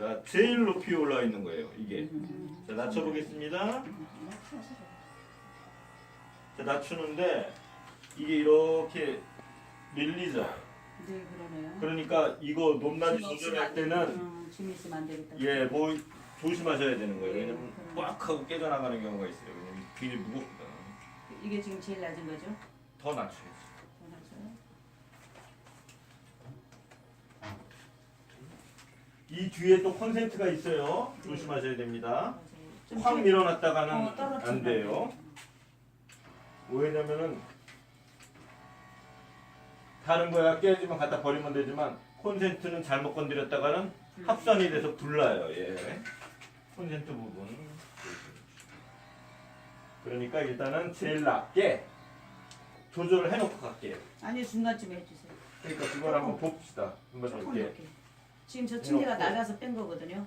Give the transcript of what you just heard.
자, 제일 높이 올라와 있는 거예요. 이게. 음. 자, 낮춰보겠습니다. 자, 낮추는데 이게 이렇게 밀리죠. 네 그러네요. 그러니까 이거 높낮이 조절할 안 때는 되겠다. 음, 짐 있으면 안 되겠다. 예, 뭐 조심하셔야 되는 거예요. 왜냐면 음, 꽉 하고 깨져나가는 경우가 있어요. 왜냐면 비닐 무겁거든. 이게 지금 제일 낮은 거죠? 더 낮춰야지. 더 낮아요? 이 뒤에 또 콘센트가 있어요. 조심하셔야 됩니다. 좀확 좀- 밀어놨다가는 어. 안 돼요. 왜냐면은 다른 거야 깨지면 갖다 버리면 되지만 콘센트는 잘못 건드렸다가는 음. 합선이 돼서 불나요. 예. 콘센트 부분. 그러니까 일단은 제일 낮게 조절을 해놓고 갈게요. 아니 중간쯤에 해주세요. 그러니까 그걸 한번 봅시다. 한번 조금. 이렇게. 지금 저 침대가 해놓고. 낮아서 뺀 거거든요.